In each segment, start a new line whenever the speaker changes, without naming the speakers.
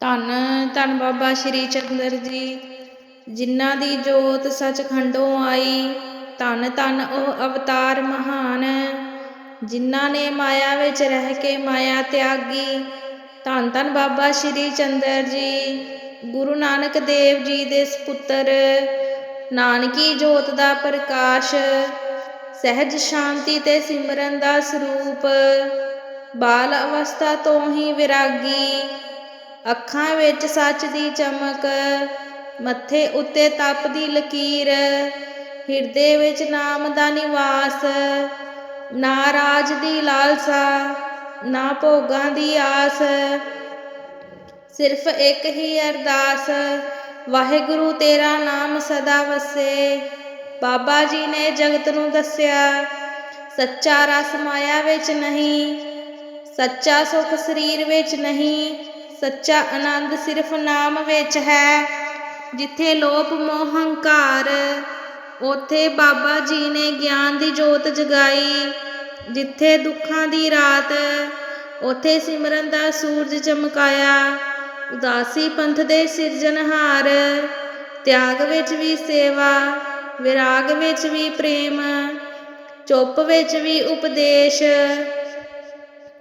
ਧੰਨ ਧੰਨ ਬਾਬਾ ਸ਼੍ਰੀ ਚੰਦਰ ਜੀ, ਜਿਨ੍ਹਾਂ ਦੀ ਜੋਤ ਸਚਖੰਡੋਂ ਆਈ, ਧੰਨ ਧੰਨ ਉਹ ਅਵਤਾਰ ਮਹਾਨ, ਜਿਨ੍ਹਾਂ ਨੇ ਮਾਇਆ ਵਿੱਚ ਰਹਿ ਕੇ ਮਾਇਆ ਤਿਆਗੀ। ਧੰਨ ਧੰਨ ਬਾਬਾ ਸ਼੍ਰੀ ਚੰਦਰ ਜੀ, ਗੁਰੂ ਨਾਨਕ ਦੇਵ ਜੀ ਦੇ ਸਪੁੱਤਰ, ਨਾਨਕੀ ਜੋਤ ਦਾ ਪ੍ਰਕਾਸ਼, ਸਹਿਜ ਸ਼ਾਂਤੀ ਤੇ ਸਿਮਰਨ ਦਾ ਸਰੂਪ, ਬਾਲ ਅਵਸਥਾ ਤੋਂ ਹੀ ਵਿਰਾਗੀ। ਅੱਖਾਂ ਵਿੱਚ ਸੱਚ ਦੀ ਚਮਕ, ਮੱਥੇ ਉੱਤੇ ਤਪ ਦੀ ਲਕੀਰ, ਹਿਰਦੇ ਵਿੱਚ ਨਾਮ ਦਾ ਨਿਵਾਸ, ਨਾ ਰਾਜ ਦੀ ਲਾਲਸਾ, ਨਾ ਭੋਗਾਂ ਦੀ ਆਸ। ਸਿਰਫ ਇੱਕ ਹੀ ਅਰਦਾਸ, ਵਾਹਿਗੁਰੂ ਤੇਰਾ ਨਾਮ ਸਦਾ ਵਸੇ। ਬਾਬਾ ਜੀ ਨੇ ਜਗਤ ਨੂੰ ਦੱਸਿਆ, ਸੱਚਾ ਰਸ ਮਾਇਆ ਵਿੱਚ ਨਹੀਂ, ਸੱਚਾ ਸੁਖ ਸਰੀਰ ਵਿੱਚ ਨਹੀਂ ਸੱਚਾ ਆਨੰਦ ਸਿਰਫ ਨਾਮ ਵਿੱਚ ਹੈ, ਜਿੱਥੇ ਲੋਭ ਮੋਹ ਹੰਕਾਰ। ਉਥੇ ਬਾਬਾ ਜੀ ਨੇ ਗਿਆਨ ਦੀ ਜੋਤ ਜਗਾਈ, ਜਿੱਥੇ ਦੁੱਖਾਂ ਦੀ ਰਾਤ। ਉਥੇ ਸਿਮਰਨ ਦਾ ਸੂਰਜ ਚਮਕਾਇਆ, ਉਦਾਸੀ ਪੰਥ ਦੇ ਸਿਰਜਣਹਾਰ। ਤਿਆਗ ਵਿੱਚ ਵੀ ਸੇਵਾ, ਵਿਰਾਗ ਵਿੱਚ ਵੀ ਪ੍ਰੇਮ, ਚੁੱਪ ਵਿੱਚ ਵੀ ਉਪਦੇਸ਼।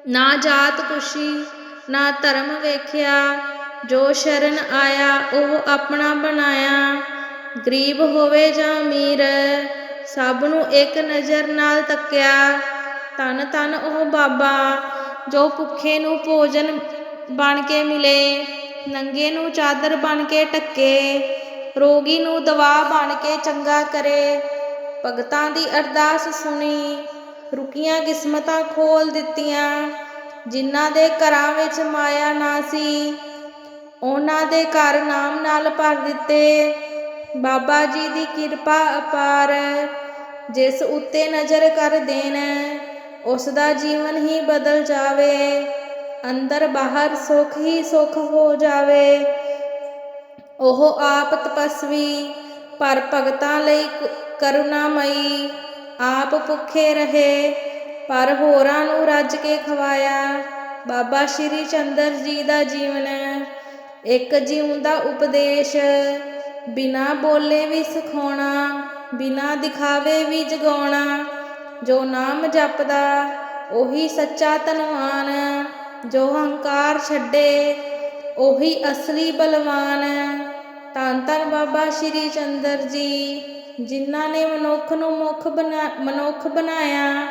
ਨਾ ਜਾਤ ਖੁਸ਼ੀ ਨਾ ਧਰਮ ਵੇਖਿਆ, ਜੋ ਸ਼ਰਨ ਆਇਆ ਉਹ ਆਪਣਾ ਬਣਾਇਆ। ਗਰੀਬ ਹੋਵੇ ਜਾਂ ਅਮੀਰ, ਸਭ ਨੂੰ ਇੱਕ ਨਜ਼ਰ ਨਾਲ ਤੱਕਿਆ। ਤਨ ਤਨ ਉਹ ਬਾਬਾ, ਜੋ ਭੁੱਖੇ ਨੂੰ ਭੋਜਨ ਬਣ ਕੇ ਮਿਲੇ, ਨੰਗੇ ਨੂੰ ਚਾਦਰ ਬਣ ਕੇ ਟੱਕੇ ਰੋਗੀ ਨੂੰ ਦਵਾ ਬਣ ਕੇ ਚੰਗਾ ਕਰੇ। ਭਗਤਾਂ ਦੀ ਅਰਦਾਸ ਸੁਣੀ, ਰੁਕੀਆਂ ਕਿਸਮਤਾਂ ਖੋਲ ਦਿੱਤੀਆਂ। ਜਿਨ੍ਹਾਂ ਦੇ ਘਰਾਂ ਵਿੱਚ ਮਾਇਆ ਨਾ ਸੀ, ਉਹਨਾਂ ਦੇ ਘਰ ਨਾਮ ਨਾਲ ਭਰ ਦਿੱਤੇ। ਬਾਬਾ ਜੀ ਦੀ ਕਿਰਪਾ ਅਪਾਰ, ਜਿਸ ਉੱਤੇ ਨਜ਼ਰ ਕਰ ਦੇਣ, ਉਸ ਦਾ ਜੀਵਨ ਹੀ ਬਦਲ ਜਾਵੇ, ਅੰਦਰ ਬਾਹਰ ਸੁਖ ਹੀ ਸੁਖ ਹੋ ਜਾਵੇ। ਉਹ ਆਪ ਤਪਸਵੀ, ਪਰ ਭਗਤਾਂ ਲਈ ਕਰੁਣਾਮਈ, ਆਪ ਭੁੱਖੇ ਰਹੇ। ਪਰ ਹੋਰਾਂ ਨੂੰ ਰੱਜ ਕੇ ਖਵਾਇਆ। ਬਾਬਾ ਸ਼੍ਰੀ ਚੰਦਰ ਜੀ ਦਾ ਜੀਵਨ, ਇੱਕ ਜਿਉਂਦਾ ਉਪਦੇਸ਼। ਬਿਨਾ ਬੋਲੇ ਵੀ ਸਿਖਾਉਣਾ, ਬਿਨਾ ਦਿਖਾਵੇ ਵੀ ਜਗਾਉਣਾ, ਜੋ ਨਾਮ ਜਪਦਾ, ਉਹੀ ਸੱਚਾ ਧਨਵਾਨ। ਜੋ ਹੰਕਾਰ ਛੱਡੇ, ਉਹੀ ਅਸਲੀ ਬਲਵਾਨ। ਧੰਨ ਧੰਨ ਬਾਬਾ ਸ਼੍ਰੀ ਚੰਦਰ ਜੀ, ਜਿਨ੍ਹਾਂ ਨੇ ਮਨੁੱਖ ਨੂੰ ਮੁਖ ਬਣਾ, ਮਨੁੱਖ ਬਣਾਇਆ।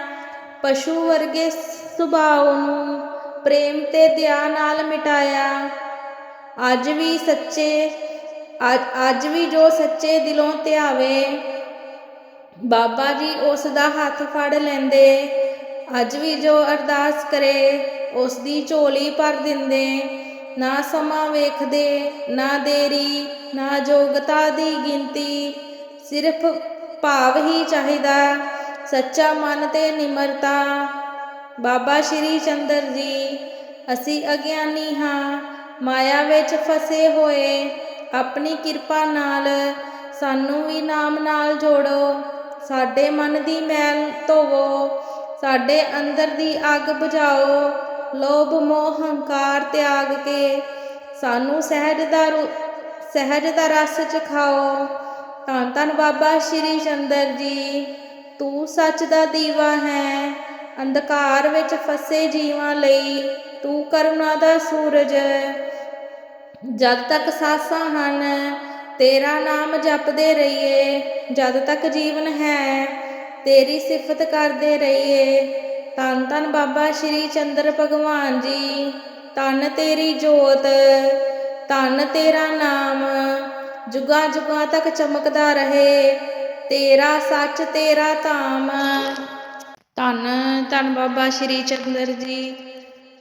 ਪਸ਼ੂ ਵਰਗੇ ਸੁਭਾਅ ਨੂੰ ਪ੍ਰੇਮ ਤੇ ਦਇਆ ਨਾਲ ਮਿਟਾਇਆ। ਅੱਜ ਵੀ ਸੱਚੇ, ਅੱਜ ਵੀ ਜੋ ਸੱਚੇ ਦਿਲੋਂ ਧਿਆਵੇ ਬਾਬਾ ਜੀ ਉਸ ਦਾ ਹੱਥ ਫੜ ਲੈਂਦੇ। ਅੱਜ ਵੀ ਜੋ ਅਰਦਾਸ ਕਰੇ, ਉਸ ਦੀ ਝੋਲੀ ਭਰ ਦਿੰਦੇ। ਨਾ ਸਮਾਂ ਵੇਖਦੇ, ਨਾ ਦੇਰੀ, ਨਾ ਯੋਗਤਾ ਦੀ ਗਿਣਤੀ। ਸਿਰਫ ਭਾਵ ਹੀ ਚਾਹੀਦਾ। ਸੱਚਾ ਮਨ ਤੇ ਨਿਮਰਤਾ। ਬਾਬਾ ਸ਼੍ਰੀ ਚੰਦਰ ਜੀ, ਅਸੀਂ ਅਗਿਆਨੀ ਹਾਂ, ਮਾਇਆ ਵਿੱਚ ਫਸੇ ਹੋਏ, ਆਪਣੀ ਕਿਰਪਾ ਨਾਲ ਸਾਨੂੰ ਵੀ ਨਾਮ ਨਾਲ ਜੋੜੋ। ਸਾਡੇ ਮਨ ਦੀ ਮੈਲ ਧੋਵੋ, ਸਾਡੇ ਅੰਦਰ ਦੀ ਅੱਗ ਬੁਝਾਓ, ਲੋਭ, ਮੋਹ, ਹੰਕਾਰ ਤਿਆਗ ਕੇ ਸਾਨੂੰ ਸਹਿਜ ਦਾ ਸਹਿਜ ਦਾ ਰਸ ਚਖਾਓ ਤਾਂ ਧੰਨ ਬਾਬਾ ਸ਼੍ਰੀ ਚੰਦਰ ਜੀ। ਤੂੰ ਸੱਚ ਦਾ ਦੀਵਾ ਹੈ। ਅੰਧਕਾਰ ਵਿੱਚ ਫਸੇ ਜੀਵਾਂ ਲਈ ਤੂੰ ਕਰੁਣਾ ਦਾ ਸੂਰਜ। ਜਦ ਤੱਕ ਸਾਸਾਂ ਹਨ, ਤੇਰਾ ਨਾਮ ਜਪਦੇ ਰਹੀਏ। ਜਦ ਤੱਕ ਜੀਵਨ ਹੈ, ਤੇਰੀ ਸਿਫਤ ਕਰਦੇ ਰਹੀਏ। ਤਨ ਧੰਨ ਬਾਬਾ ਸ਼੍ਰੀ ਚੰਦਰ ਭਗਵਾਨ ਜੀ, ਧੰਨ ਤੇਰੀ ਜੋਤ ਤਨ ਤੇਰਾ ਨਾਮ। ਜੁਗਾ ਜੁਗਾ ਤੱਕ ਚਮਕਦਾ ਰਹੇ। ਤੇਰਾ ਸੱਚ, ਤੇਰਾ ਧਾਮ। ਧੰਨ ਧੰਨ ਬਾਬਾ ਸ਼੍ਰੀ ਚੰਦਰ ਜੀ,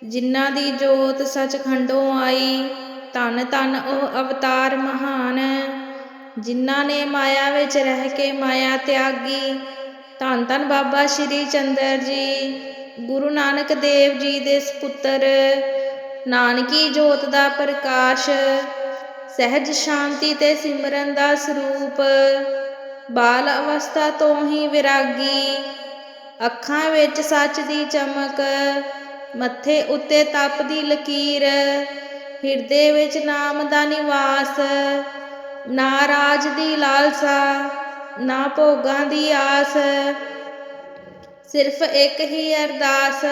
ਜਿਨ੍ਹਾਂ ਦੀ ਜੋਤ ਸਚਖੰਡੋਂ ਆਈ, ਧੰਨ ਧੰਨ ਉਹ ਅਵਤਾਰ ਮਹਾਨ, ਜਿਨ੍ਹਾਂ ਨੇ ਮਾਇਆ ਵਿੱਚ ਰਹਿ ਕੇ ਮਾਇਆ ਤਿਆਗੀ। ਧੰਨ ਧੰਨ ਬਾਬਾ ਸ਼੍ਰੀ ਚੰਦਰ ਜੀ, ਗੁਰੂ ਨਾਨਕ ਦੇਵ ਜੀ ਦੇ ਸਪੁੱਤਰ, ਨਾਨਕੀ ਜੋਤ ਦਾ ਪ੍ਰਕਾਸ਼, ਸਹਿਜ ਸ਼ਾਂਤੀ ਤੇ ਸਿਮਰਨ ਦਾ ਸਰੂਪ। ਬਾਲ ਅਵਸਥਾ ਤੋਂ ਹੀ ਵਿਰਾਗੀ। ਅੱਖਾਂ ਵਿੱਚ ਸੱਚ ਦੀ ਚਮਕ, ਮੱਥੇ ਉੱਤੇ ਤਪ ਦੀ ਲਕੀਰ, ਹਿਰਦੇ ਵਿੱਚ ਨਾਮ ਦਾ ਨਿਵਾਸ, ਨਾ ਰਾਜ ਦੀ ਲਾਲਸਾ, ਨਾ ਭੋਗਾਂ ਦੀ ਆਸ। ਸਿਰਫ ਇੱਕ ਹੀ ਅਰਦਾਸ,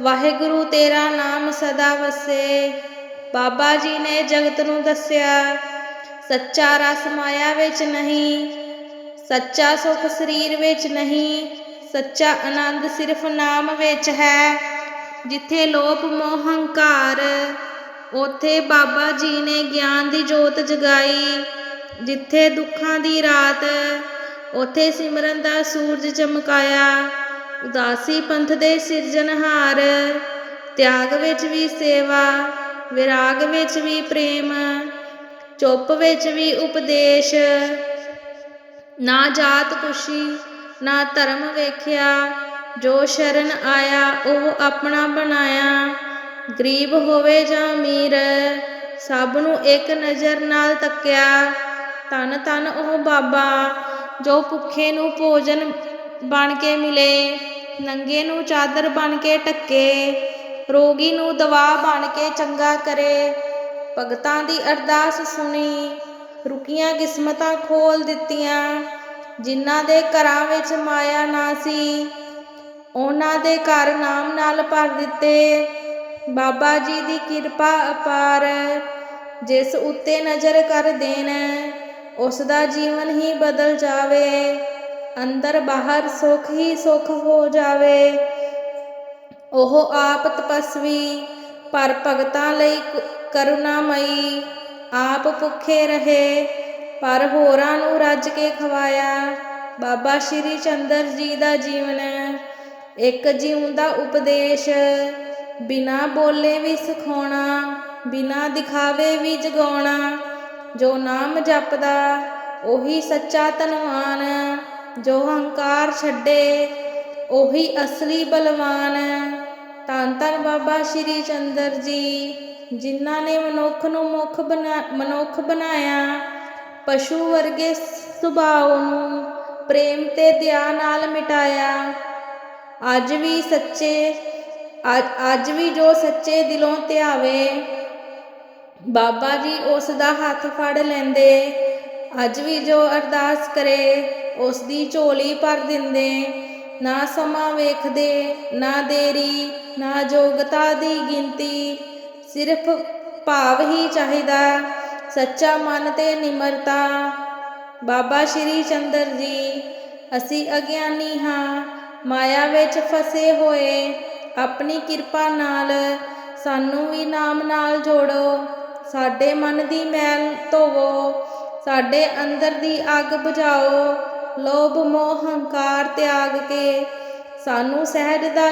ਵਾਹਿਗੁਰੂ ਤੇਰਾ ਨਾਮ ਸਦਾ ਵਸੇ। ਬਾਬਾ ਜੀ ਨੇ ਜਗਤ ਨੂੰ ਦੱਸਿਆ, ਸੱਚਾ ਰਸ ਮਾਇਆ ਵਿੱਚ ਨਹੀਂ ਸੱਚਾ ਸੁਖ ਸਰੀਰ ਵਿੱਚ ਨਹੀਂ, ਸੱਚਾ ਆਨੰਦ ਸਿਰਫ ਨਾਮ ਵਿੱਚ ਹੈ। ਜਿੱਥੇ ਲੋਭ, ਮੋਹ, ਹੰਕਾਰ, ਉਥੇ ਬਾਬਾ ਜੀ ਨੇ ਗਿਆਨ ਦੀ ਜੋਤ ਜਗਾਈ। ਜਿੱਥੇ ਦੁੱਖਾਂ ਦੀ ਰਾਤ, ਉਥੇ ਸਿਮਰਨ ਦਾ ਸੂਰਜ ਚਮਕਾਇਆ। ਉਦਾਸੀ ਪੰਥ ਦੇ ਸਿਰਜਣਹਾਰ, ਤਿਆਗ ਵਿੱਚ ਵੀ ਸੇਵਾ, ਵਿਰਾਗ ਵਿੱਚ ਵੀ ਪ੍ਰੇਮ, ਚੁੱਪ ਵਿੱਚ ਵੀ ਉਪਦੇਸ਼ ਨਾ ਜਾਤ ਕੁਸ਼ੀ, ਨਾ ਧਰਮ ਵੇਖਿਆ, ਜੋ ਸ਼ਰਨ ਆਇਆ ਉਹ ਆਪਣਾ ਬਣਾਇਆ। ਗਰੀਬ ਹੋਵੇ ਜਾਂ ਅਮੀਰ, ਸਭ ਨੂੰ ਇੱਕ ਨਜ਼ਰ ਨਾਲ ਤੱਕਿਆ। ਤਨ ਤਨ ਉਹ ਬਾਬਾ ਜੋ ਭੁੱਖੇ ਨੂੰ ਭੋਜਨ ਬਣ ਕੇ ਮਿਲੇ, ਨੰਗੇ ਨੂੰ ਚਾਦਰ ਬਣ ਕੇ ਟੱਕੇ ਰੋਗੀ ਨੂੰ ਦਵਾ ਬਣ ਕੇ ਚੰਗਾ ਕਰੇ। ਭਗਤਾਂ ਦੀ ਅਰਦਾਸ ਸੁਣੀ ਰੁਕੀਆਂ ਕਿਸਮਤਾਂ ਖੋਲ ਦਿੱਤੀਆਂ, ਜਿਨ੍ਹਾਂ ਦੇ ਘਰਾਂ ਵਿੱਚ ਮਾਇਆ ਨਾ ਸੀ। ਉਹਨਾਂ ਦੇ ਘਰ ਨਾਮ ਨਾਲ ਭਰ ਦਿੱਤੇ। ਬਾਬਾ ਜੀ ਦੀ ਕਿਰਪਾ ਅਪਾਰ, ਜਿਸ ਉੱਤੇ ਨਜ਼ਰ ਕਰ ਦੇਣ, ਉਸ ਦਾ ਜੀਵਨ ਹੀ ਬਦਲ ਜਾਵੇ। ਅੰਦਰ ਬਾਹਰ ਸੁਖ ਹੀ ਸੁਖ ਹੋ ਜਾਵੇ। ਉਹ ਆਪ ਤਪਸਵੀ, ਪਰ ਭਗਤਾਂ ਲਈ ਕਰੁਣਾਮਈ ਆਪ ਭੁੱਖੇ ਰਹੇ, ਪਰ ਹੋਰਾਂ ਨੂੰ ਰੱਜ ਕੇ ਖਵਾਇਆ। ਬਾਬਾ ਸ਼੍ਰੀ ਚੰਦਰ ਜੀ ਦਾ ਜੀਵਨ, ਇੱਕ ਜਿਉਂਦਾ ਉਪਦੇਸ਼। ਬਿਨਾ ਬੋਲੇ ਵੀ ਸਿਖਾਉਣਾ, ਬਿਨਾ ਦਿਖਾਵੇ ਵੀ ਜਗਾਉਣਾ, ਜੋ ਨਾਮ ਜਪਦਾ, ਉਹੀ ਸੱਚਾ ਧਨਵਾਨ। ਜੋ ਹੰਕਾਰ ਛੱਡੇ, ਉਹੀ ਅਸਲੀ ਬਲਵਾਨ। ਧੰਨ ਧੰਨ ਬਾਬਾ ਸ਼੍ਰੀ ਚੰਦਰ ਜੀ। ਜਿਨ੍ਹਾਂ ਨੇ ਮਨੁੱਖ ਨੂੰ ਮੁੱਖ ਬਣਾ, ਮਨੁੱਖ ਬਣਾਇਆ, ਪਸ਼ੂ ਵਰਗੇ ਸੁਭਾਅ ਨੂੰ ਪ੍ਰੇਮ ਤੇ ਦਇਆ ਨਾਲ ਮਿਟਾਇਆ। ਅੱਜ ਵੀ ਸੱਚੇ, ਅੱਜ ਵੀ ਜੋ ਸੱਚੇ ਦਿਲੋਂ ਧਿਆਵੇ ਬਾਬਾ ਜੀ ਉਸ ਦਾ ਹੱਥ ਫੜ ਲੈਂਦੇ। ਅੱਜ ਵੀ ਜੋ ਅਰਦਾਸ ਕਰੇ, ਉਸ ਦੀ ਝੋਲੀ ਭਰ ਦਿੰਦੇ। ਨਾ ਸਮਾਂ ਵੇਖਦੇ, ਨਾ ਦੇਰੀ, ਨਾ ਯੋਗਤਾ ਦੀ ਗਿਣਤੀ। ਸਿਰਫ ਭਾਵ ਹੀ ਚਾਹੀਦਾ, ਸੱਚਾ ਮਨ ਤੇ ਨਿਮਰਤਾ। ਬਾਬਾ ਸ਼੍ਰੀ ਚੰਦਰ ਜੀ, ਅਸੀਂ ਅਗਿਆਨੀ ਹਾਂ, ਮਾਇਆ ਵਿੱਚ ਫਸੇ ਹੋਏ, ਆਪਣੀ ਕਿਰਪਾ ਨਾਲ ਸਾਨੂੰ ਵੀ ਨਾਮ ਨਾਲ ਜੋੜੋ। ਸਾਡੇ ਮਨ ਦੀ ਮੈਲ ਧੋਵੋ, ਸਾਡੇ ਅੰਦਰ ਦੀ ਅੱਗ ਬੁਝਾਓ, ਲੋਭ, ਮੋਹ, ਹੰਕਾਰ ਤਿਆਗ ਕੇ ਸਾਨੂੰ ਸਹਿਜ ਦਾ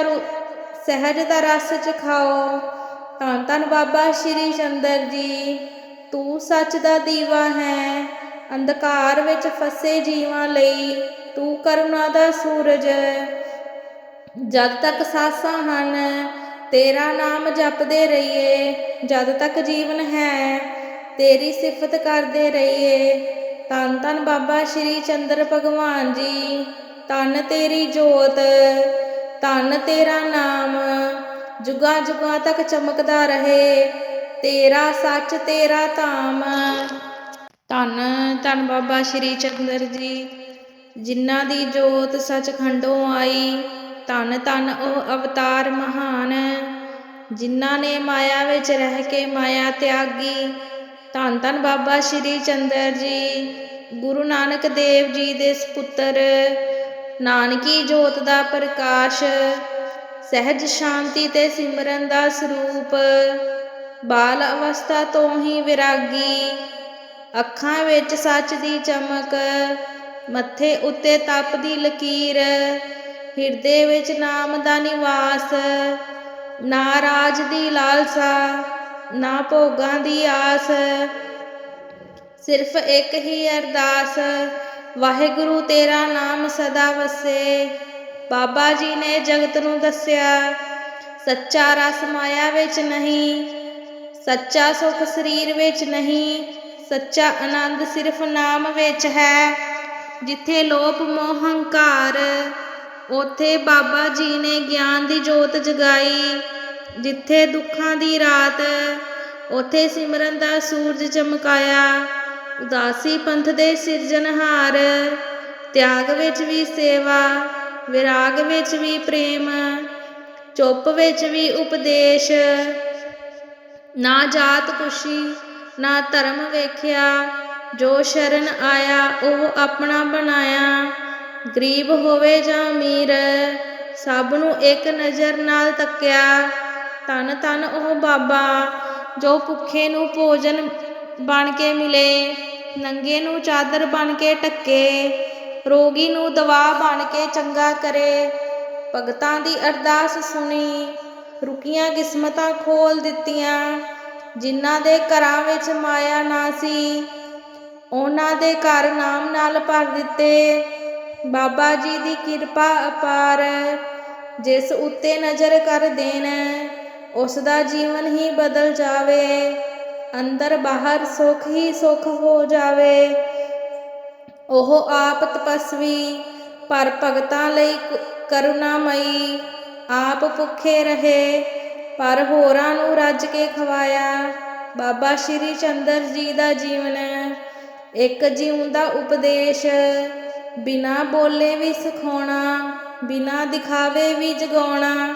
ਸਹਿਜ ਦਾ ਰਸ ਚਖਾਓ। ਧੰਨ ਧੰਨ ਬਾਬਾ ਸ਼੍ਰੀ ਚੰਦਰ ਜੀ। ਤੂੰ ਸੱਚ ਦਾ ਦੀਵਾ ਹੈ, ਅੰਧਕਾਰ ਵਿੱਚ ਫਸੇ ਜੀਵਾਂ ਲਈ ਤੂੰ ਕਰੁਣਾ ਦਾ ਸੂਰਜ। ਜਦ ਤੱਕ ਸਾਸਾਂ ਹਨ, ਤੇਰਾ ਨਾਮ ਜਪਦੇ ਰਹੀਏ। ਜਦ ਤੱਕ ਜੀਵਨ ਹੈ, ਤੇਰੀ ਸਿਫਤ ਕਰਦੇ ਰਹੀਏ। ਧੰਨ ਧੰਨ ਬਾਬਾ ਸ਼੍ਰੀ ਚੰਦਰ ਭਗਵਾਨ ਜੀ। ਧੰਨ ਤੇਰੀ ਜੋਤ, ਧੰਨ ਤੇਰਾ ਨਾਮ। ਜੁਗਾ ਜੁਗਾ ਤੱਕ ਚਮਕਦਾ ਰਹੇ। ਤੇਰਾ ਸੱਚ, ਤੇਰਾ ਧਾਮ। ਧੰਨ ਧੰਨ ਬਾਬਾ ਸ਼੍ਰੀ ਚੰਦਰ ਜੀ, ਜਿਨ੍ਹਾਂ ਦੀ ਜੋਤ ਸੱਚਖੰਡੋਂ ਆਈ। ਧੰਨ ਧੰਨ ਉਹ ਅਵਤਾਰ ਮਹਾਨ, ਜਿਨ੍ਹਾਂ ਨੇ ਮਾਇਆ ਵਿੱਚ ਰਹਿ ਕੇ ਮਾਇਆ ਤਿਆਗੀ। ਧੰਨ ਧੰਨ ਬਾਬਾ ਸ਼੍ਰੀ ਚੰਦਰ ਜੀ, ਗੁਰੂ ਨਾਨਕ ਦੇਵ ਜੀ ਦੇ ਸੁਪੁੱਤਰ, ਨਾਨਕੀ ਜੋਤ ਦਾ ਪ੍ਰਕਾਸ਼। ਸਹਿਜ ਸ਼ਾਂਤੀ ਤੇ ਸਿਮਰਨ ਦਾ ਸਰੂਪ। ਬਾਲ ਅਵਸਥਾ ਤੋਂ ਹੀ ਵਿਰਾਗੀ। ਅੱਖਾਂ ਵਿੱਚ ਸੱਚ ਦੀ ਚਮਕ। ਮੱਥੇ ਉੱਤੇ ਤਪ ਦੀ ਲਕੀਰ। ਹਿਰਦੇ ਵਿੱਚ ਨਾਮ ਦਾ ਨਿਵਾਸ। ਨਾ ਰਾਜ ਦੀ ਲਾਲਸਾ, ਨਾ ਭੋਗਾਂ ਦੀ ਆਸ। ਸਿਰਫ ਇੱਕ ਹੀ ਅਰਦਾਸ, ਵਾਹਿਗੁਰੂ ਤੇਰਾ ਨਾਮ ਸਦਾ ਵਸੇ। ਬਾਬਾ ਜੀ ਨੇ ਜਗਤ ਨੂੰ ਦੱਸਿਆ, ਸੱਚਾ ਰਸ ਮਾਇਆ ਵਿੱਚ ਨਹੀਂ, ਸੱਚਾ ਸੁਖ ਸਰੀਰ ਵਿੱਚ ਨਹੀਂ, ਸੱਚਾ ਆਨੰਦ ਸਿਰਫ ਨਾਮ ਵਿੱਚ ਹੈ। ਜਿੱਥੇ ਲੋਭ, ਮੋਹ, ਹੰਕਾਰ, ਉਥੇ ਬਾਬਾ ਜੀ ਨੇ ਗਿਆਨ ਦੀ ਜੋਤ ਜਗਾਈ। ਜਿੱਥੇ ਦੁੱਖਾਂ ਦੀ ਰਾਤ, ਉਥੇ ਸਿਮਰਨ ਦਾ ਸੂਰਜ ਚਮਕਾਇਆ। ਉਦਾਸੀ ਪੰਥ ਦੇ ਸਿਰਜਣਹਾਰ, ਤਿਆਗ ਵਿੱਚ ਵੀ ਸੇਵਾ ਵਿਰਾਗ ਵਿੱਚ ਵੀ ਪ੍ਰੇਮ, ਚੁੱਪ ਵਿੱਚ ਵੀ ਉਪਦੇਸ਼। ਨਾ ਜਾਤ ਕੁਸ਼ੀ ਨਾ ਧਰਮ ਵੇਖਿਆ, ਜੋ ਸ਼ਰਨ ਆਇਆ ਉਹ ਆਪਣਾ ਬਣਾਇਆ। ਗਰੀਬ ਹੋਵੇ ਜਾਂ ਅਮੀਰ, ਸਭ ਨੂੰ ਇੱਕ ਨਜ਼ਰ ਨਾਲ ਤੱਕਿਆ। ਧੰਨ ਤਨ ਉਹ ਬਾਬਾ ਜੋ ਭੁੱਖੇ ਨੂੰ ਭੋਜਨ ਬਣ ਕੇ ਮਿਲੇ, ਨੰਗੇ ਨੂੰ ਚਾਦਰ ਬਣ ਕੇ ਟੱਕੇ ਰੋਗੀ ਨੂੰ ਦਵਾ ਬਣ ਕੇ ਚੰਗਾ ਕਰੇ। ਭਗਤਾਂ ਦੀ ਅਰਦਾਸ ਸੁਣੀ, ਰੁਕੀਆਂ ਕਿਸਮਤਾਂ ਖੋਲ ਦਿੱਤੀਆਂ। ਜਿਨ੍ਹਾਂ ਦੇ ਘਰਾਂ ਵਿੱਚ ਮਾਇਆ ਨਾ ਸੀ, ਉਹਨਾਂ ਦੇ ਘਰ ਨਾਮ ਨਾਲ ਭਰ ਦਿੱਤੇ। ਬਾਬਾ ਜੀ ਦੀ ਕਿਰਪਾ ਅਪਾਰ, ਜਿਸ ਉੱਤੇ ਨਜ਼ਰ ਕਰ ਦੇਣ, ਉਸ ਦਾ ਜੀਵਨ ਹੀ ਬਦਲ ਜਾਵੇ। ਅੰਦਰ ਬਾਹਰ ਸੁੱਖ ਹੀ ਸੁੱਖ ਹੋ ਜਾਵੇ। ਉਹ ਆਪ ਤਪਸਵੀ, ਪਰ ਭਗਤਾਂ ਲਈ ਕ- ਕਰੁਣਾਮਈ। ਆਪ ਭੁੱਖੇ ਰਹੇ, ਪਰ ਹੋਰਾਂ ਨੂੰ ਰੱਜ ਕੇ ਖਵਾਇਆ। ਬਾਬਾ ਸ਼੍ਰੀ ਚੰਦਰ ਜੀ ਦਾ ਜੀਵਨ, ਇੱਕ ਜਿਉਂਦਾ ਉਪਦੇਸ਼। ਬਿਨਾ ਬੋਲੇ ਵੀ ਸਿਖਾਉਣਾ, ਬਿਨਾ ਦਿਖਾਵੇ ਵੀ ਜਗਾਉਣਾ।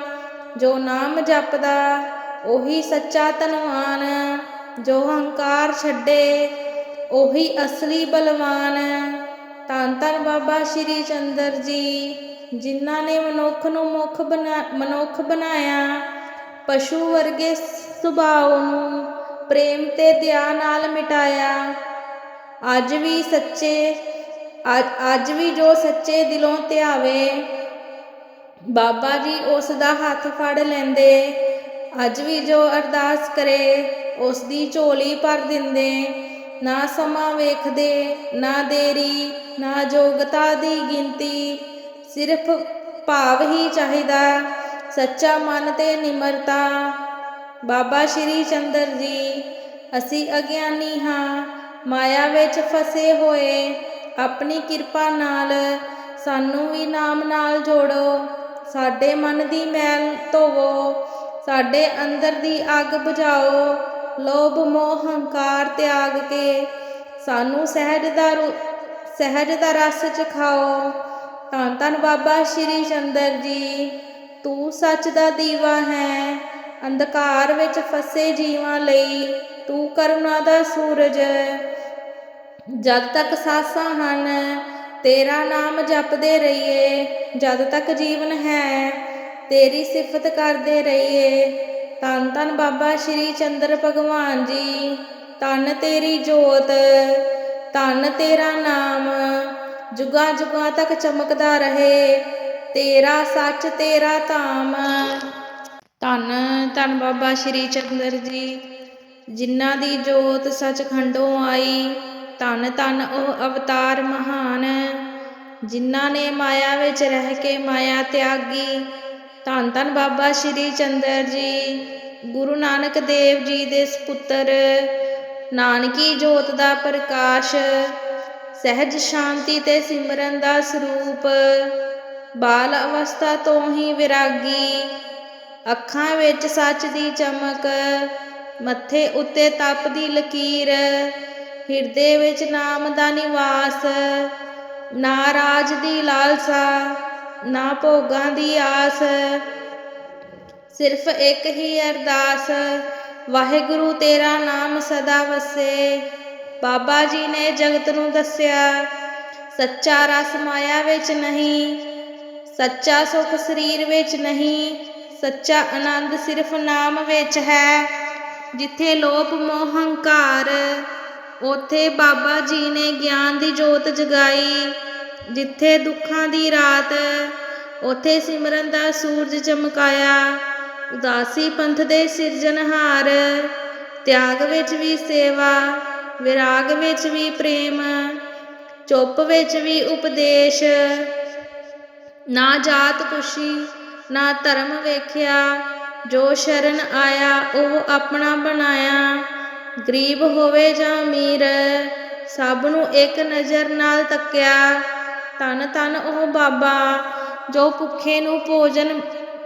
ਜੋ ਨਾਮ ਜਪਦਾ, ਉਹੀ ਸੱਚਾ ਧਨਵਾਨ। ਜੋ ਹੰਕਾਰ ਛੱਡੇ ਉਹੀ ਅਸਲੀ ਬਲਵਾਨ ਧੰਨ ਧੰਨ ਬਾਬਾ ਸ਼੍ਰੀ ਚੰਦਰ ਜੀ, ਜਿਨ੍ਹਾਂ ਨੇ ਮਨੁੱਖ ਨੂੰ ਮੁੱਖ ਬਣਾ, ਮਨੁੱਖ ਬਣਾਇਆ। ਪਸ਼ੂ ਵਰਗੇ ਸੁਭਾਅ ਨੂੰ ਪ੍ਰੇਮ ਤੇ ਦਇਆ ਨਾਲ ਮਿਟਾਇਆ। ਅੱਜ ਵੀ ਸੱਚੇ ਅੱਜ- ਅੱਜ ਵੀ ਜੋ ਸੱਚੇ ਦਿਲੋਂ ਧਿਆਵੇ, ਬਾਬਾ ਜੀ ਉਸ ਦਾ ਹੱਥ ਫੜ ਲੈਂਦੇ। ਅੱਜ ਵੀ ਜੋ ਅਰਦਾਸ ਕਰੇ, ਉਸ ਦੀ ਝੋਲੀ ਭਰ ਦਿੰਦੇ। ਨਾ ਸਮਾਂ ਵੇਖਦੇ, ਨਾ ਦੇਰੀ, ਨਾ ਯੋਗਤਾ ਦੀ ਗਿਣਤੀ। ਸਿਰਫ ਭਾਵ ਹੀ ਚਾਹੀਦਾ, ਸੱਚਾ ਮਨ ਤੇ ਨਿਮਰਤਾ। ਬਾਬਾ ਸ਼੍ਰੀ ਚੰਦਰ ਜੀ, ਅਸੀਂ ਅਗਿਆਨੀ ਹਾਂ, ਮਾਇਆ ਵਿੱਚ ਫਸੇ ਹੋਏ, ਆਪਣੀ ਕਿਰਪਾ ਨਾਲ ਸਾਨੂੰ ਵੀ ਨਾਮ ਨਾਲ ਜੋੜੋ। ਸਾਡੇ ਮਨ ਦੀ ਮੈਲ ਧੋਵੋ, ਸਾਡੇ ਅੰਦਰ ਦੀ ਅੱਗ ਬੁਝਾਓ। ਲੋਭ, ਮੋਹ, ਹੰਕਾਰ ਤਿਆਗ ਕੇ ਸਾਨੂੰ ਸਹਿਜ ਦਾ ਰੂ- ਸਹਿਜ ਦਾ ਰਸ ਚਖਾਓ। ਤਾਂ ਧੰਨ ਬਾਬਾ ਸ਼੍ਰੀ ਚੰਦਰ ਜੀ, ਤੂੰ ਸੱਚ ਦਾ ਦੀਵਾ ਹੈ। ਅੰਧਕਾਰ ਵਿੱਚ ਫਸੇ ਜੀਵਾਂ ਲਈ ਤੂੰ ਕਰੁਣਾ ਦਾ ਸੂਰਜ। ਜਦ ਤੱਕ ਸਾਸਾਂ ਹਨ, ਤੇਰਾ ਨਾਮ ਜਪਦੇ ਰਹੀਏ। ਜਦ ਤੱਕ ਜੀਵਨ ਹੈ, ਤੇਰੀ ਸਿਫਤ ਕਰਦੇ ਰਹੀਏ। ਧੰਨ ਧੰਨ ਬਾਬਾ ਸ਼੍ਰੀ ਚੰਦਰ ਭਗਵਾਨ ਜੀ। ਧੰਨ ਤੇਰੀ ਜੋਤ, ਧੰਨ ਤੇਰਾ ਨਾਮ। ਜੁਗਾ ਜੁਗਾ ਤੱਕ ਚਮਕਦਾ ਰਹੇ, ਤੇਰਾ ਸੱਚ ਤੇਰਾ ਧਾਮ। ਧੰਨ ਧੰਨ ਬਾਬਾ ਸ਼੍ਰੀ ਚੰਦਰ ਜੀ। ਜਿਨ੍ਹਾਂ ਦੀ ਜੋਤ ਸਚਖੰਡੋਂ ਆਈ, ਧੰਨ ਧੰਨ ਉਹ ਅਵਤਾਰ ਮਹਾਨ। ਜਿਨ੍ਹਾਂ ਨੇ ਮਾਇਆ ਵਿੱਚ ਰਹਿ ਕੇ ਮਾਇਆ ਤਿਆਗੀ ਧੰਨ ਧੰਨ ਬਾਬਾ ਸ਼੍ਰੀ ਚੰਦਰ ਜੀ। ਗੁਰੂ ਨਾਨਕ ਦੇਵ ਜੀ ਦੇ ਸਪੁੱਤਰ, ਨਾਨਕੀ ਜੋਤ ਦਾ ਪ੍ਰਕਾਸ਼, ਸਹਿਜ ਸ਼ਾਂਤੀ ਤੇ ਸਿਮਰਨ ਦਾ ਸਰੂਪ, ਬਾਲ ਅਵਸਥਾ ਤੋਂ ਹੀ ਵਿਰਾਗੀ। ਅੱਖਾਂ ਵਿੱਚ ਸੱਚ ਦੀ ਚਮਕ, ਮੱਥੇ ਉੱਤੇ ਤਪ ਦੀ ਲਕੀਰ, ਹਿਰਦੇ ਵਿੱਚ ਨਾਮ ਦਾ ਨਿਵਾਸ, ਨਾਰਾਜ਼ ਦੀ ਲਾਲਸਾ ਨਾ ਭੋਗਾਂ ਦੀ ਆਸ, ਸਿਰਫ ਇੱਕ ਹੀ ਅਰਦਾਸ, ਵਾਹਿਗੁਰੂ ਤੇਰਾ ਨਾਮ ਸਦਾ ਵਸੇ। ਬਾਬਾ ਜੀ ਨੇ ਜਗਤ ਨੂੰ ਦੱਸਿਆ, ਸੱਚਾ ਰਸ ਮਾਇਆ ਵਿੱਚ ਨਹੀਂ, ਸੱਚਾ ਸੁਖ ਸਰੀਰ ਵਿੱਚ ਨਹੀਂ, ਸੱਚਾ ਆਨੰਦ ਸਿਰਫ ਨਾਮ ਵਿੱਚ ਹੈ। ਜਿੱਥੇ ਲੋਭ, ਮੋਹ, ਹੰਕਾਰ, ਉਥੇ ਬਾਬਾ ਜੀ ਨੇ ਗਿਆਨ ਦੀ ਜੋਤ ਜਗਾਈ। ਜਿੱਥੇ ਦੁੱਖਾਂ ਦੀ ਰਾਤ, ਉਥੇ ਸਿਮਰਨ ਦਾ ਸੂਰਜ ਚਮਕਾਇਆ। ਉਦਾਸੀ ਪੰਥ ਦੇ ਸਿਰਜਣਹਾਰ, ਤਿਆਗ ਵਿੱਚ ਵੀ ਸੇਵਾ, ਵਿਰਾਗ ਵਿੱਚ ਵੀ ਪ੍ਰੇਮ, ਚੁੱਪ ਵਿੱਚ ਵੀ ਉਪਦੇਸ਼। ਨਾ ਜਾਤ ਕੁਸ਼ੀ, ਨਾ ਧਰਮ ਵੇਖਿਆ, ਜੋ ਸ਼ਰਨ ਆਇਆ ਉਹ ਆਪਣਾ ਬਣਾਇਆ। ਗਰੀਬ ਹੋਵੇ ਜਾਂ ਅਮੀਰ, ਸਭ ਨੂੰ ਇੱਕ ਨਜ਼ਰ ਨਾਲ ਤੱਕਿਆ। ਧੰਨ ਧੰਨ ਉਹ ਬਾਬਾ, ਜੋ ਭੁੱਖੇ ਨੂੰ ਭੋਜਨ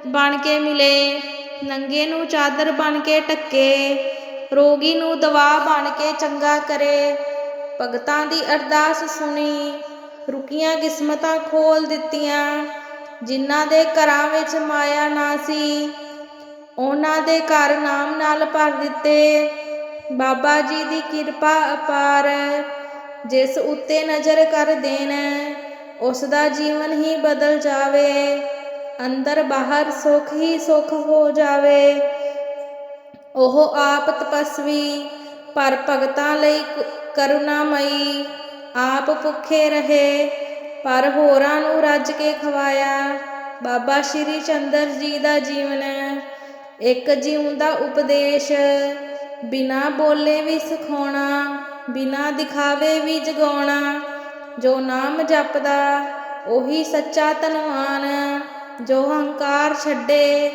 ਬਣ ਕੇ ਮਿਲੇ, ਨੰਗੇ ਨੂੰ ਚਾਦਰ ਬਣ ਕੇ ਟੱਕੇ ਰੋਗੀ ਨੂੰ ਦਵਾ ਬਣ ਕੇ ਚੰਗਾ ਕਰੇ, ਭਗਤਾਂ ਦੀ ਅਰਦਾਸ ਸੁਣੀ, ਰੁਕੀਆਂ ਕਿਸਮਤਾਂ ਖੋਲ ਦਿੱਤੀਆਂ, ਜਿਨ੍ਹਾਂ ਦੇ ਘਰਾਂ ਵਿੱਚ ਮਾਇਆ ਨਾ ਸੀ, ਉਹਨਾਂ ਦੇ ਘਰ ਨਾਮ ਨਾਲ ਭਰ ਦਿੱਤੇ, ਬਾਬਾ ਜੀ ਦੀ ਕਿਰਪਾ ਅਪਾਰ, ਜਿਸ ਉੱਤੇ ਨਜ਼ਰ ਕਰ ਦੇਣ ਉਸ ਦਾ ਜੀਵਨ ਹੀ ਬਦਲ ਜਾਵੇ। ਅੰਦਰ ਬਾਹਰ ਸੁੱਖ ਹੀ ਸੁੱਖ ਹੋ ਜਾਵੇ। ਉਹ ਆਪ ਤਪਸਵੀ, ਪਰ ਭਗਤਾਂ ਲਈ ਕ- ਕਰੁਣਾਮਈ, ਆਪ ਭੁੱਖੇ ਰਹੇ, ਪਰ ਹੋਰਾਂ ਨੂੰ ਰੱਜ ਕੇ ਖਵਾਇਆ। ਬਾਬਾ ਸ਼੍ਰੀ ਚੰਦਰ ਜੀ ਦਾ ਜੀਵਨ, ਇੱਕ ਜਿਉਂਦਾ ਉਪਦੇਸ਼। ਬਿਨਾ ਬੋਲੇ ਵੀ ਸਿਖਾਉਣਾ, ਬਿਨਾ ਦਿਖਾਵੇ ਵੀ ਜਗਾਉਣਾ। ਜੋ ਨਾਮ ਜਪਦਾ, ਉਹੀ ਸੱਚਾ ਧਨਵਾਨ। ਜੋ ਹੰਕਾਰ ਛੱਡੇ,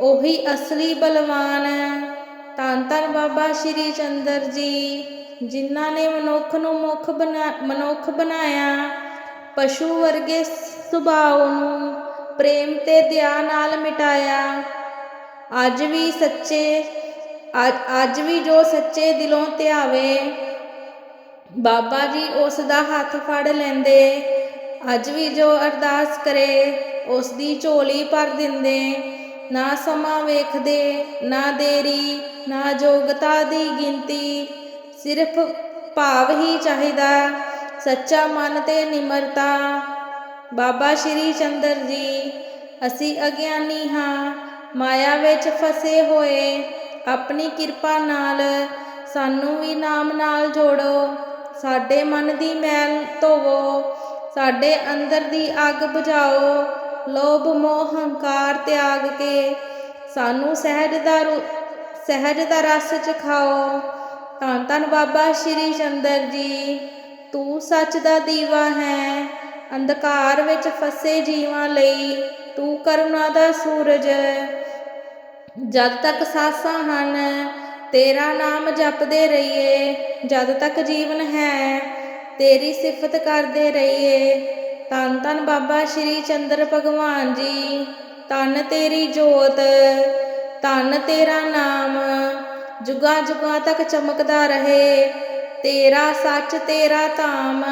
ਉਹੀ ਅਸਲੀ ਬਲਵਾਨ। ਧੰਨ ਧੰਨ ਬਾਬਾ ਸ਼੍ਰੀ ਚੰਦਰ ਜੀ, ਜਿਨ੍ਹਾਂ ਨੇ ਮਨੁੱਖ ਨੂੰ ਮੁੱਖ ਬਣਾ, ਮਨੁੱਖ ਬਣਾਇਆ। ਪਸ਼ੂ ਵਰਗੇ ਸੁਭਾਅ ਨੂੰ ਪ੍ਰੇਮ ਤੇ ਦਇਆ ਨਾਲ ਮਿਟਾਇਆ। ਅੱਜ ਵੀ ਸੱਚੇ, ਅੱਜ- ਅੱਜ ਵੀ ਜੋ ਸੱਚੇ ਦਿਲੋਂ ਧਿਆਵੇ ਬਾਬਾ ਜੀ ਉਸ ਦਾ ਹੱਥ ਫੜ ਲੈਂਦੇ, ਅੱਜ ਵੀ ਜੋ ਅਰਦਾਸ ਕਰੇ ਉਸ ਦੀ ਝੋਲੀ ਭਰ ਦਿੰਦੇ। ਨਾ ਸਮਾਂ ਵੇਖਦੇ, ਨਾ ਦੇਰੀ, ਨਾ ਯੋਗਤਾ ਦੀ ਗਿਣਤੀ। ਸਿਰਫ ਭਾਵ ਹੀ ਚਾਹੀਦਾ, ਸੱਚਾ ਮਨ ਤੇ ਨਿਮਰਤਾ। ਬਾਬਾ ਸ਼੍ਰੀ ਚੰਦਰ ਜੀ, ਅਸੀਂ ਅਗਿਆਨੀ ਹਾਂ, ਮਾਇਆ ਵਿੱਚ ਫਸੇ ਹੋਏ। ਆਪਣੀ ਕਿਰਪਾ ਨਾਲ ਸਾਨੂੰ ਵੀ ਨਾਮ ਨਾਲ ਜੋੜੋ। ਸਾਡੇ ਮਨ ਦੀ ਮੈਲ ਧੋਵੋ, ਸਾਡੇ ਅੰਦਰ ਦੀ ਅੱਗ ਬੁਝਾਓ, ਲੋਭ, ਮੋਹ, ਹੰਕਾਰ ਤਿਆਗ ਕੇ ਸਾਨੂੰ ਸਹਿਜ ਦਾ ਰੂ- ਸਹਿਜ ਦਾ ਰਸ ਚਖਾਓ। ਧੰਨ ਧੰਨ ਬਾਬਾ ਸ਼੍ਰੀ ਚੰਦਰ ਜੀ, ਤੂੰ ਸੱਚ ਦਾ ਦੀਵਾ ਹੈ, ਅੰਧਕਾਰ ਵਿੱਚ ਫਸੇ ਜੀਵਾਂ ਲਈ ਤੂੰ ਕਰੁਣਾ ਦਾ ਸੂਰਜ। ਜਦ ਤੱਕ ਸਾਸਾਂ ਹਨ ਤੇਰਾ ਨਾਮ ਜਪਦੇ ਰਹੀਏ, ਜਦ ਤੱਕ ਜੀਵਨ ਹੈ, ਤੇਰੀ ਸਿਫਤ ਕਰਦੇ ਰਹੀਏ। ਧੰਨ ਧੰਨ ਬਾਬਾ ਸ਼੍ਰੀ ਚੰਦਰ ਭਗਵਾਨ ਜੀ, ਧੰਨ ਤੇਰੀ ਜੋਤ, ਧੰਨ ਤੇਰਾ ਨਾਮ। ਜੁਗਾ ਜੁਗਾ ਤੱਕ ਚਮਕਦਾ ਰਹੇ, ਤੇਰਾ ਸੱਚ ਤੇਰਾ ਧਾਮ।